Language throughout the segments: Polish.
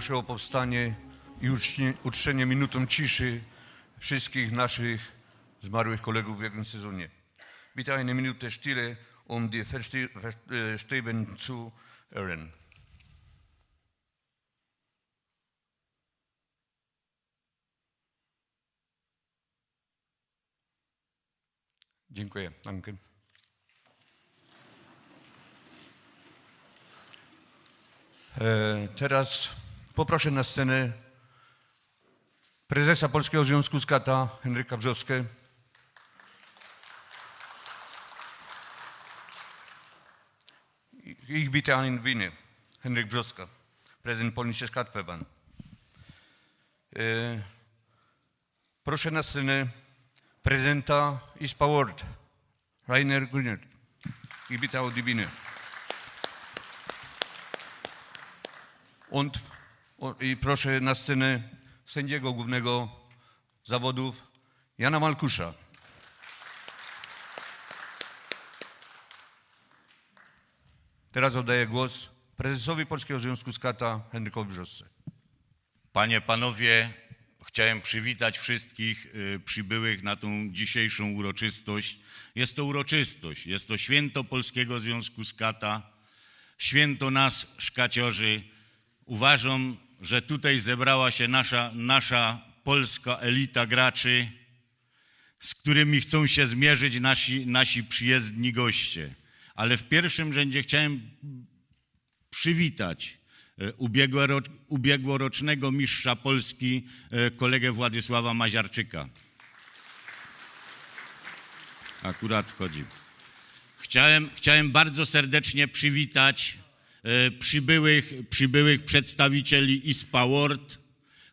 proszę o powstanie i uczcie, uczczenie minutą ciszy wszystkich naszych zmarłych kolegów w ubiegłym sezonie. Bitte eine Minute Stille, um die Verste- Ver- äh, Sterben zu ehren. Dziękuję. Danke. E, Teraz poproszę na scenę prezesa Polskiego Związku Skata Henryka Brzoskę. Ich bitte an Bühne. Henryk Brzoska, prezydent Polnische Skatverband. E, Proszę na scenę prezydenta ISPA World, Rainer Grüner. Ich bitte auf die Bühne. Und, I proszę na scenę sędziego głównego zawodów Jana Malkusza. Teraz oddaję głos prezesowi Polskiego Związku Skata Henrykowi Brzosce. Panie, panowie, chciałem przywitać wszystkich y, przybyłych na tą dzisiejszą uroczystość. Jest to uroczystość, jest to święto Polskiego Związku Skata, święto nas, szkaciorzy. Uważam, że tutaj zebrała się nasza, nasza polska elita graczy, z którymi chcą się zmierzyć nasi, nasi przyjezdni goście. Ale w pierwszym rzędzie chciałem przywitać e, ubiegłoro, ubiegłorocznego mistrza Polski, e, kolegę Władysława Maziarczyka. Akurat wchodzi. Chciałem, chciałem bardzo serdecznie przywitać przybyłych, przybyłych przedstawicieli ISPA World,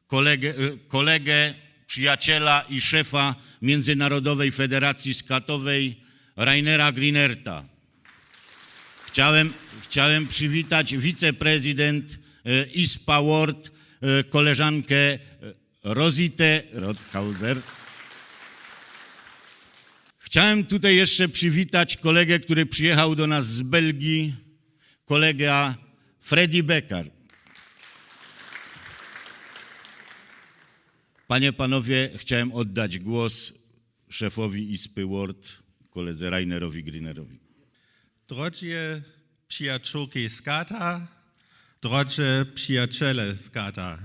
kolegę, e, kolegę, przyjaciela i szefa Międzynarodowej Federacji Skatowej Rainera Grinerta. Chciałem, chciałem przywitać wiceprezydent e, ISPA World, e, koleżankę e, Rositę Rothauser. Chciałem tutaj jeszcze przywitać kolegę, który przyjechał do nas z Belgii, kolega Freddy Becker. Panie, panowie, chciałem oddać głos szefowi ISPy World, koledze Rainerowi Grinerowi. Drogie przyjaciółki skata, drogie przyjaciele skata.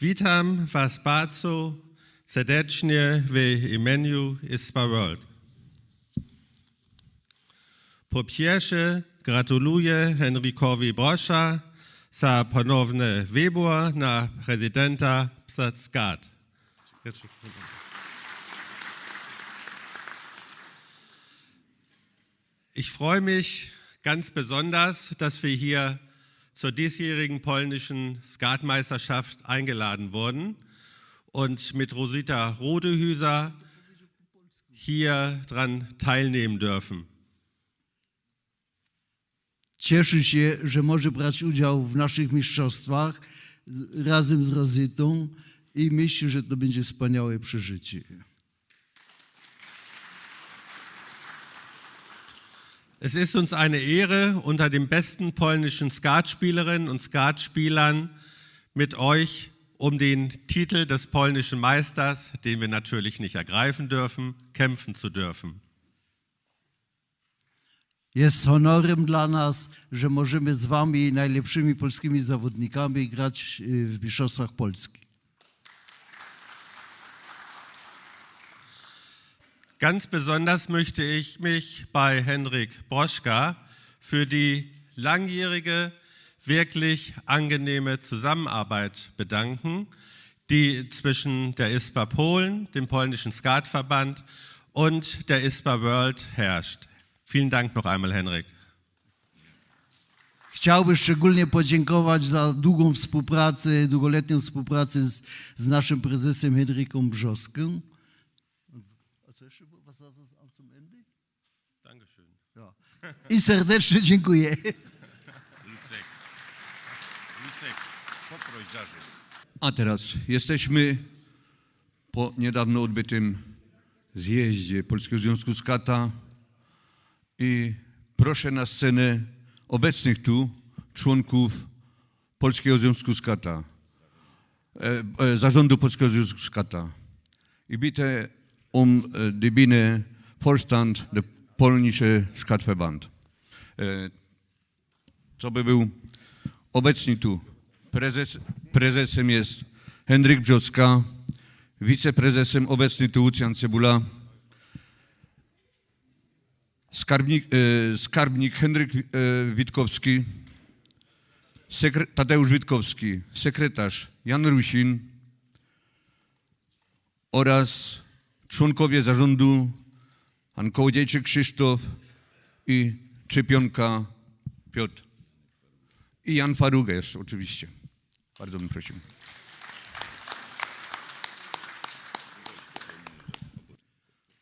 Witam Was bardzo serdecznie w imieniu ISPA World. Po pierwsze gratuluję Henrykowi Brosza za ponowny wybór na prezydenta SKAT. Ich freue mich ganz besonders, dass wir hier zur diesjährigen polnischen Skatmeisterschaft eingeladen wurden und mit Rosita Rodehüser hier dran teilnehmen dürfen. Cieszy się, że może brać udział w naszych mistrzostwach razem z Rozytą i myśli, że to będzie wspaniałe przeżycie. Es ist uns eine Ehre, unter den besten polnischen Skatspielerinnen und Skatspielern mit euch um den Titel des polnischen Meisters, den wir natürlich nicht ergreifen dürfen, kämpfen zu dürfen. Jest honorem dla nas, że możemy z wami, najlepszymi polskimi zawodnikami, grać w mistrzostwach Polski. Ganz besonders möchte ich mich bei Henrik Broschka für die langjährige, wirklich angenehme Zusammenarbeit bedanken, die zwischen der ISPA Polen, dem polnischen Skatverband und der ISPA World herrscht. Vielen Dank noch einmal, Henrik. Chciałbym szczególnie podziękować za długą współpracę, długoletnią współpracę z, z naszym prezesem Henryką Brzoską. I serdecznie dziękuję. Lucek, Lucek, poproś. A teraz jesteśmy po niedawno odbytym zjeździe Polskiego Związku Skata i proszę na scenę obecnych tu członków Polskiego Związku Skata, e, e, zarządu Polskiego Związku Skata. I bitte um e, die Biene Vorstand der Polnische Skatverband. Co by był obecni tu. Prezes, prezesem jest Henryk Brzoska, wiceprezesem obecny tu Lucjan Cebula, skarbnik, e, skarbnik Henryk e, Witkowski, sekre, Tadeusz Witkowski, sekretarz Jan Rusin oraz członkowie zarządu Pan Kołodziejczyk Krzysztof i Czepionka Piotr. I Jan Faruga jeszcze oczywiście. Bardzo bym prosił.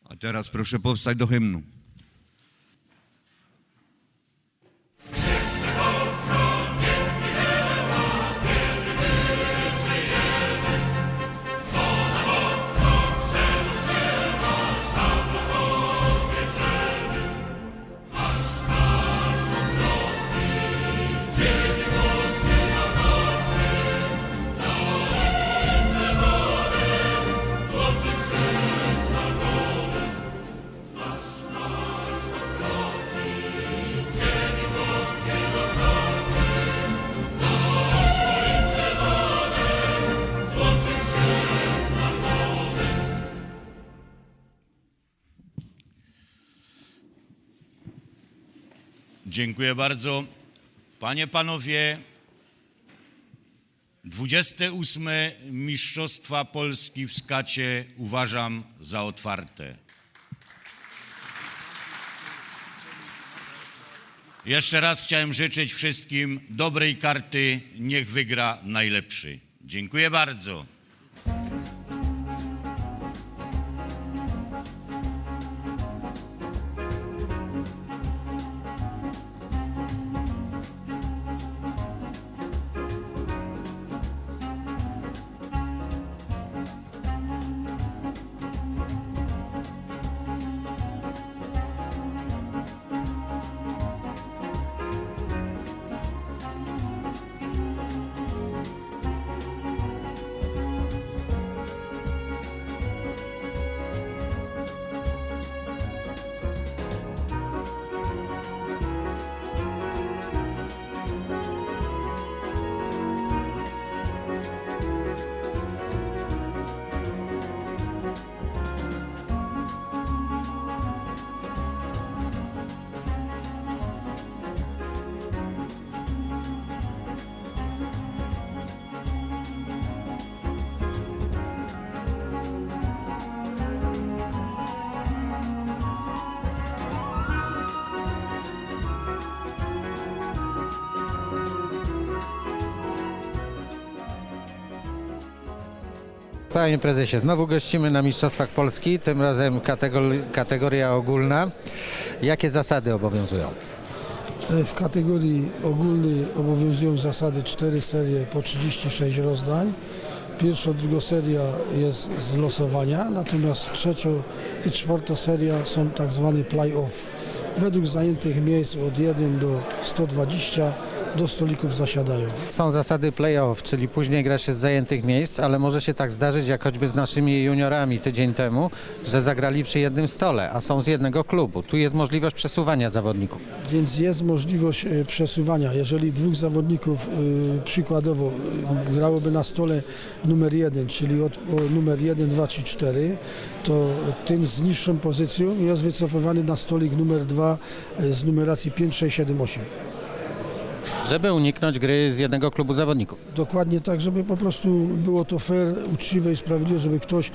A teraz proszę powstać do hymnu. Dziękuję bardzo. Panie, panowie, 28 Mistrzostwa Polski w skacie uważam za otwarte. Jeszcze raz chciałem życzyć wszystkim dobrej karty. Niech wygra najlepszy. Dziękuję bardzo. Panie prezesie, znowu gościmy na Mistrzostwach Polski, tym razem kategoria, ogólna. Jakie zasady obowiązują? W kategorii ogólnej obowiązują zasady 4 serie po 36 rozdań. Pierwsza, druga seria jest z losowania, natomiast trzecia i czwarta seria są tak zwany play-off. Według zajętych miejsc od 1 do 120 do stolików zasiadają. Są zasady play-off, czyli później gra się z zajętych miejsc, ale może się tak zdarzyć, jak choćby z naszymi juniorami tydzień temu, że zagrali przy jednym stole, a są z jednego klubu. Tu jest możliwość przesuwania zawodników. Więc jest możliwość e, przesuwania. Jeżeli dwóch zawodników e, przykładowo e, grałoby na stole numer jeden, czyli od numer 1, 2 czy 4, to ten z niższą pozycją jest wycofywany na stolik numer 2 z numeracji 5, 6, 7, 8. Żeby uniknąć gry z jednego klubu zawodników. Dokładnie tak, żeby po prostu było to fair, uczciwe i sprawiedliwe, żeby ktoś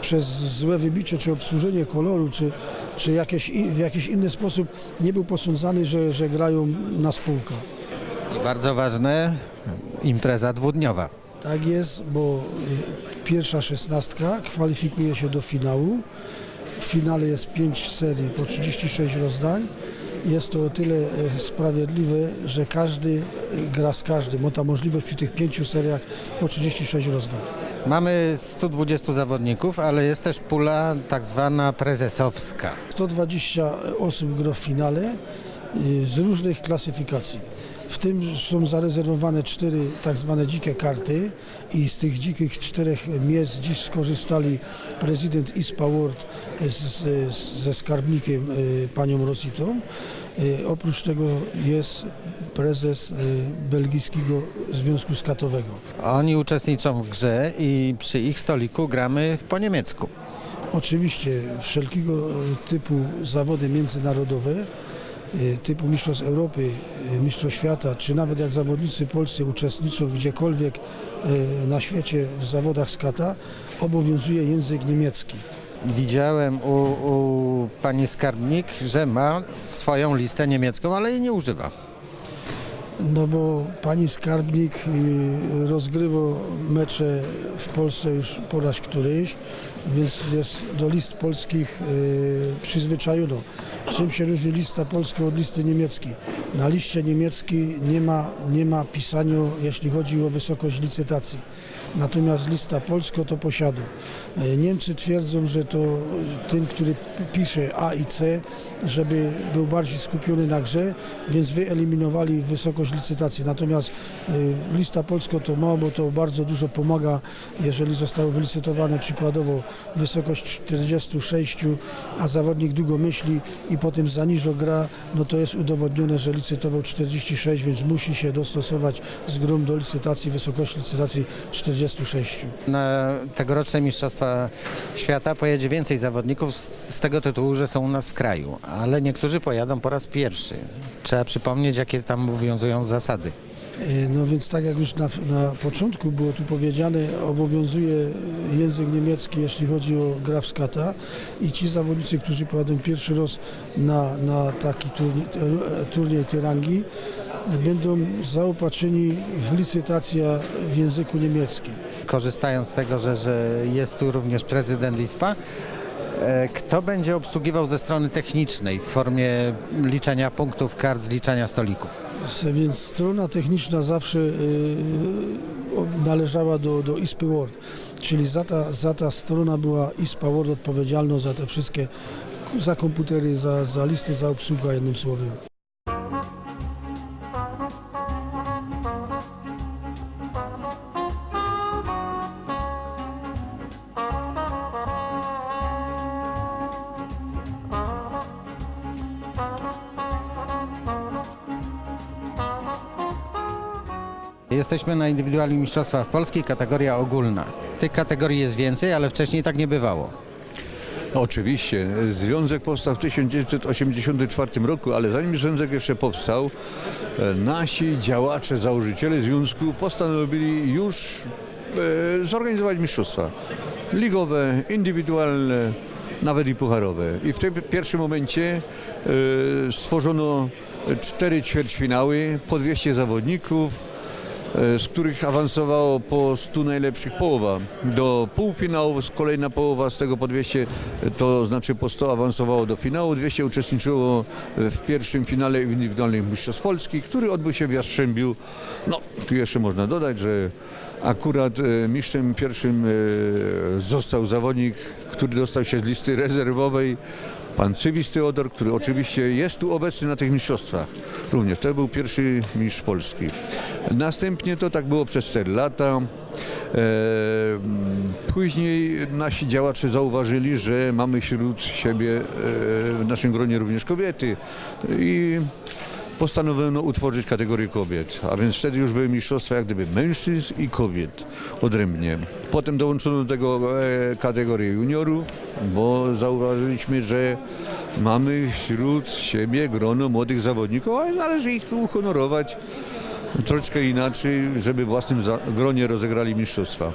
przez złe wybicie, czy obsłużenie koloru, czy, czy jakieś, w jakiś inny sposób nie był posądzany, że, że grają na spółkę. I bardzo ważne, impreza dwudniowa. Tak jest, bo y, pierwsza szesnastka kwalifikuje się do finału. W finale jest 5 serii po 36 rozdań. Jest to o tyle e, sprawiedliwe, że każdy y, gra z każdym. Ma ta możliwość przy tych pięciu seriach po 36 rozdań. Mamy 120 zawodników, ale jest też pula tak zwana prezesowska. 120 osób gra w finale z różnych klasyfikacji. W tym są zarezerwowane cztery tak zwane dzikie karty i z tych dzikich czterech miejsc dziś skorzystali prezydent ISPA z, ze skarbnikiem y, panią Rositą. Y, Oprócz tego jest prezes y, Belgijskiego Związku Skatowego. Oni uczestniczą w grze i przy ich stoliku gramy po niemiecku. Oczywiście wszelkiego typu zawody międzynarodowe, typu Mistrzostw Europy, y, Mistrzostw Świata, czy nawet jak zawodnicy polscy uczestniczą gdziekolwiek y, na świecie w zawodach skata, obowiązuje język niemiecki. Widziałem u, u pani skarbnik, że ma swoją listę niemiecką, ale jej nie używa. No bo pani skarbnik y, rozgrywa mecze w Polsce już po raz któryś, więc jest do list polskich y, przyzwyczajono. Czym się różni lista polska od listy niemieckiej? Na liście niemieckiej nie ma, nie ma pisania, jeśli chodzi o wysokość licytacji. Natomiast lista polska to posiada. Y, Niemcy twierdzą, że to ten, który pisze A i C, żeby był bardziej skupiony na grze, więc wyeliminowali wysokość licytacji. Natomiast y, lista polska to mało, bo to bardzo dużo pomaga, jeżeli zostało wylicytowane przykładowo wysokość 46, a zawodnik długo myśli i potem za niżo gra, no to jest udowodnione, że licytował 46, więc musi się dostosować z grą do licytacji, wysokości licytacji 46. Na tegoroczne Mistrzostwa Świata pojedzie więcej zawodników z, z tego tytułu, że są u nas w kraju, ale niektórzy pojadą po raz pierwszy. Trzeba przypomnieć, jakie tam obowiązują zasady. E, No więc tak jak już na, na początku było tu powiedziane, obowiązuje język niemiecki, jeśli chodzi o gra w skata i ci zawodnicy, którzy pojadą pierwszy raz na, na taki turniej, te- turniej tej rangi, będą zaopatrzeni w licytację w języku niemieckim. Korzystając z tego, że, że jest tu również prezydent ISPA, e, kto będzie obsługiwał ze strony technicznej w formie liczenia punktów, kart, zliczania stolików? Więc strona techniczna zawsze o- należała do, do ISPy World, czyli za ta, za ta strona była ISPA World odpowiedzialna za te wszystkie, za komputery, za, za listy, za obsługę jednym słowem. Jesteśmy na indywidualnych mistrzostwach Polski, kategoria ogólna. Tych kategorii jest więcej, ale wcześniej tak nie bywało. Oczywiście. Związek powstał w 1984 roku, ale zanim związek jeszcze powstał, e, nasi działacze, założyciele związku postanowili już e, zorganizować mistrzostwa ligowe, indywidualne, nawet i pucharowe. I w tym pierwszym momencie e, stworzono cztery ćwierćfinały, po 200 zawodników, z których awansowało po 100 najlepszych połowa. Do półfinału kolejna połowa, z tego po 200, e, to znaczy po 100 awansowało do finału. 200 uczestniczyło e, w pierwszym finale indywidualnych Mistrzostw Polski, który odbył się w Jastrzębiu. No, tu jeszcze można dodać, że akurat e, mistrzem pierwszym e, został zawodnik, który dostał się z listy rezerwowej, Pan Cybis Teodor, który oczywiście jest tu obecny na tych mistrzostwach. Również to był pierwszy mistrz Polski. Następnie to tak było przez 4 lata. E, Później nasi działacze zauważyli, że mamy wśród siebie e, w naszym gronie również kobiety i postanowiono utworzyć kategorię kobiet, a więc wtedy już były mistrzostwa jak gdyby mężczyzn i kobiet odrębnie. Potem dołączono do tego e, kategorię juniorów, bo zauważyliśmy, że mamy wśród siebie grono młodych zawodników, ale należy ich uhonorować troszeczkę inaczej, żeby w własnym gronie rozegrali mistrzostwa.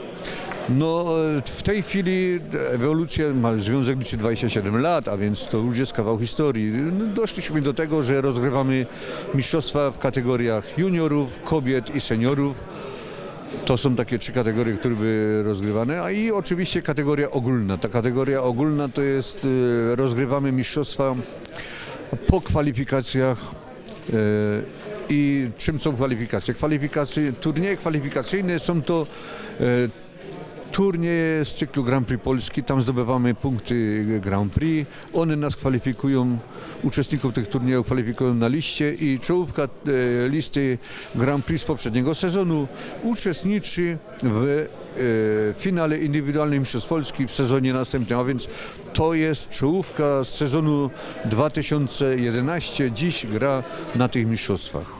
No, e, w tej chwili ewolucja ma związek liczy 27 lat, a więc to już jest kawał historii. No, Doszliśmy do tego, że rozgrywamy mistrzostwa w kategoriach juniorów, kobiet i seniorów. To są takie trzy kategorie, które były rozgrywane, a i oczywiście kategoria ogólna. Ta kategoria ogólna to jest, e, rozgrywamy mistrzostwa po kwalifikacjach e, i czym są kwalifikacje? Kwalifikacje, turnieje kwalifikacyjne są to turnieje z cyklu Grand Prix Polski, tam zdobywamy punkty Grand Prix. One nas kwalifikują, uczestników tych turniejów kwalifikują na liście i czołówka e, listy Grand Prix z poprzedniego sezonu uczestniczy w e, finale indywidualnym Mistrzostw Polski w sezonie następnym, a więc to jest czołówka z sezonu 2011. Dziś gra na tych mistrzostwach.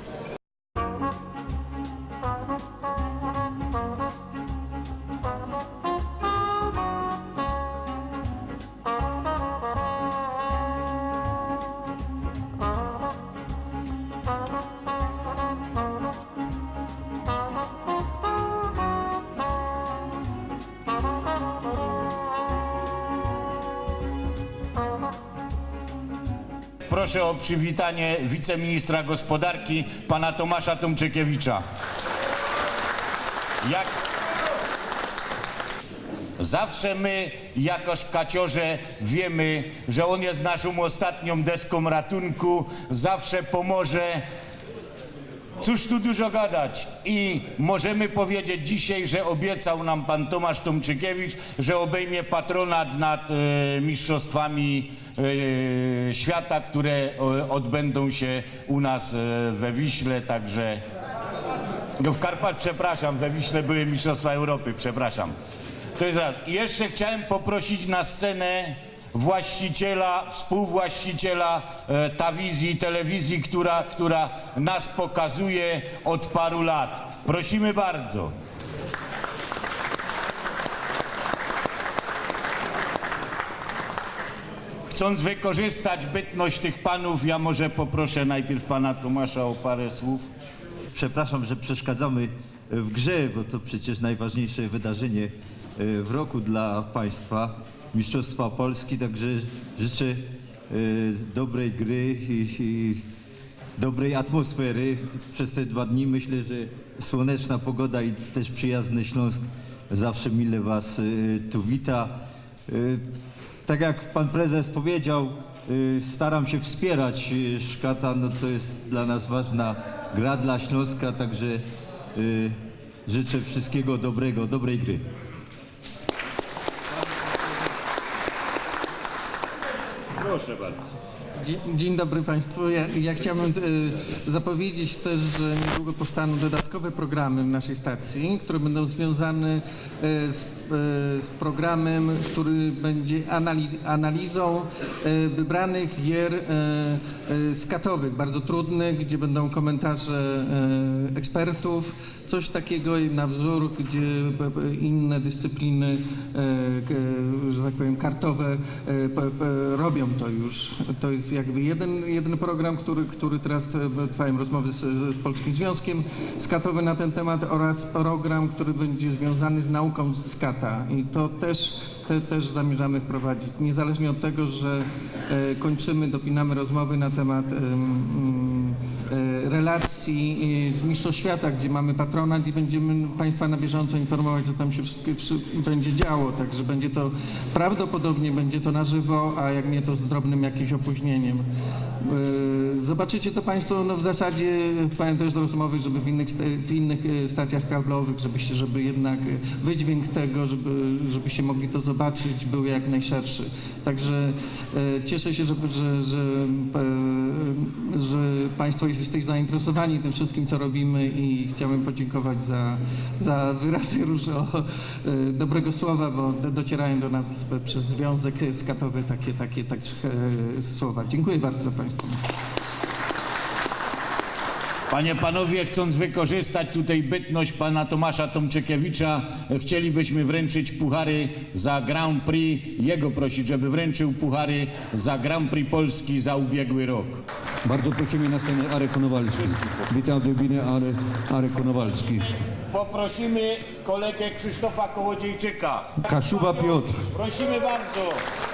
Proszę o przywitanie wiceministra gospodarki, pana Tomasza Tomczykiewicza. Jak zawsze my, jako szkaciorze, wiemy, że on jest naszą ostatnią deską ratunku, zawsze pomoże. Cóż tu dużo gadać i możemy powiedzieć dzisiaj, że obiecał nam pan Tomasz Tomczykiewicz, że obejmie patronat nad e, mistrzostwami e, świata, które e, odbędą się u nas e, we Wiśle, także no w Karpat, przepraszam, we Wiśle były Mistrzostwa Europy, przepraszam. To jest raz. Jeszcze chciałem poprosić na scenę właściciela, współwłaściciela e, Tawizji, telewizji, która, która nas pokazuje od paru lat. Prosimy bardzo. Chcąc wykorzystać bytność tych panów, ja może poproszę najpierw pana Tomasza o parę słów. Przepraszam, że przeszkadzamy w grze, bo to przecież najważniejsze wydarzenie e, w roku dla Państwa. Mistrzostwa Polski, także życzę e, dobrej gry i, i dobrej atmosfery przez te dwa dni. Myślę, że słoneczna pogoda i też przyjazny Śląsk zawsze mile Was e, tu wita. E, Tak jak Pan Prezes powiedział, staram się wspierać Szkata, no to jest dla nas ważna gra dla Śląska, także życzę wszystkiego dobrego, dobrej gry. Proszę bardzo. Dzień- dobry Państwu. Ja, ja chciałbym e, zapowiedzieć też, że niedługo powstaną dodatkowe programy w naszej stacji, które będą związane e, z, z programem, który będzie anali analizą e, wybranych gier skatowych, bardzo trudnych, gdzie będą komentarze ekspertów, coś takiego na wzór, gdzie inne dyscypliny, że tak powiem, kartowe robią to już. To jest jakby jeden, jeden program, który, który teraz trwają rozmowy z, z Polskim Związkiem Skatowym na ten temat oraz program, który będzie związany z nauką I to też te, też zamierzamy wprowadzić. Niezależnie od tego, że e, kończymy, dopinamy rozmowy na temat em, mm, e, relacji e, z Mistrzostw Świata, gdzie mamy patronat i będziemy Państwa na bieżąco informować, co tam się będzie działo. Także będzie to prawdopodobnie będzie to na żywo, a jak nie to z drobnym jakimś opóźnieniem. E, Zobaczycie to Państwo, no w zasadzie trwają też rozmowy, żeby w innych, w innych e, stacjach kablowych, żebyście, żeby jednak wydźwięk tego, żeby, żebyście mogli to zobaczyć, był jak najszerszy. Także cieszę się, że, że, że, że Państwo jesteście zainteresowani tym wszystkim, co robimy i chciałbym podziękować za, za wyrazy różne o, e, dobrego słowa, bo do, docierają do nas przez Związek Skatowy takie, takie, takie e, słowa. Dziękuję bardzo Państwu. Panie, panowie, chcąc wykorzystać tutaj bytność pana Tomasza Tomczykiewicza, chcielibyśmy wręczyć puchary za Grand Prix, jego prosić, żeby wręczył puchary za Grand Prix Polski za ubiegły rok. Bardzo prosimy na scenę Arek Konowalski. Witam w Lubinie Arek, Arek Konowalski. Poprosimy kolegę Krzysztofa Kołodziejczyka. Kaszuba Piotr. Prosimy bardzo.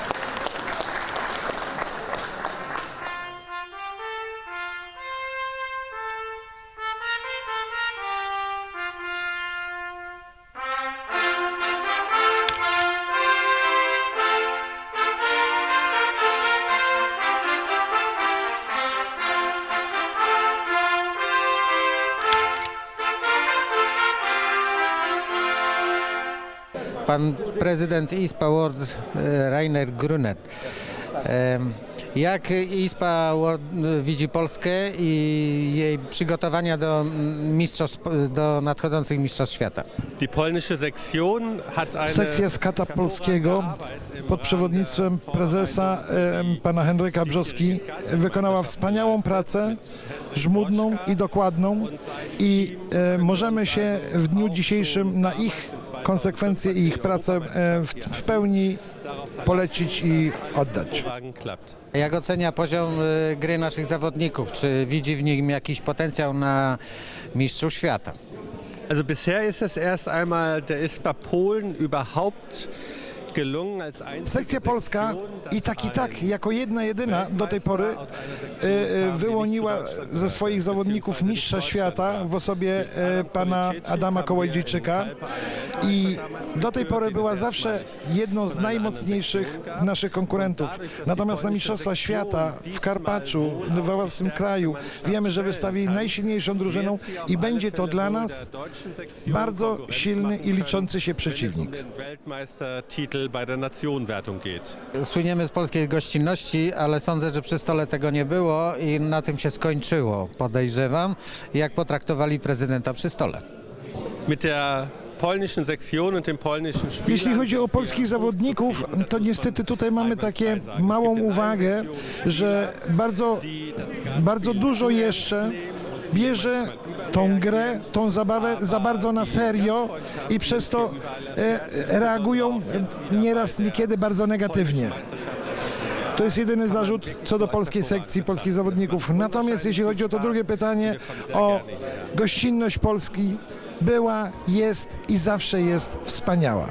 Pan prezydent ISPA World e, Rainer Grunet. Jak ISPA World widzi Polskę i jej przygotowania do, mistrzostw, do nadchodzących Mistrzostw Świata? Sekcja skata polskiego pod przewodnictwem prezesa pana Henryka Brzoski wykonała wspaniałą pracę, żmudną i dokładną i e, możemy się w dniu dzisiejszym na ich konsekwencje i ich pracę e, w, w pełni polecić i oddać. Jak ocenia poziom e, gry naszych zawodników? Czy widzi w nim jakiś potencjał na Mistrzów Świata? Also bisher ist es erst einmal der ISPA Polen überhaupt Sekcja polska i tak i tak jako jedna jedyna do tej pory e, e, wyłoniła ze swoich zawodników mistrza świata w osobie e, pana Adama Kołodziejczyka i do tej pory była zawsze jedną z najmocniejszych naszych konkurentów. Natomiast na Mistrzostwa Świata w Karpaczu, we własnym kraju, wiemy, że wystawili najsilniejszą drużyną i będzie to dla nas bardzo silny i liczący się przeciwnik. Bei der Nationenwertung geht. Słyniemy z polskiej gościnności, ale sądzę, że przy stole tego nie było i na tym się skończyło, podejrzewam. Jak potraktowali prezydenta przy stole? Mit der Jeśli chodzi o polskich zawodników, to niestety tutaj mamy takie małą uwagę, że bardzo, bardzo dużo jeszcze bierze tą grę, tą zabawę za bardzo na serio i przez to e, reagują nieraz, niekiedy bardzo negatywnie. To jest jedyny zarzut co do polskiej sekcji, polskich zawodników. Natomiast jeśli chodzi o to drugie pytanie, o gościnność Polski była, jest i zawsze jest wspaniała.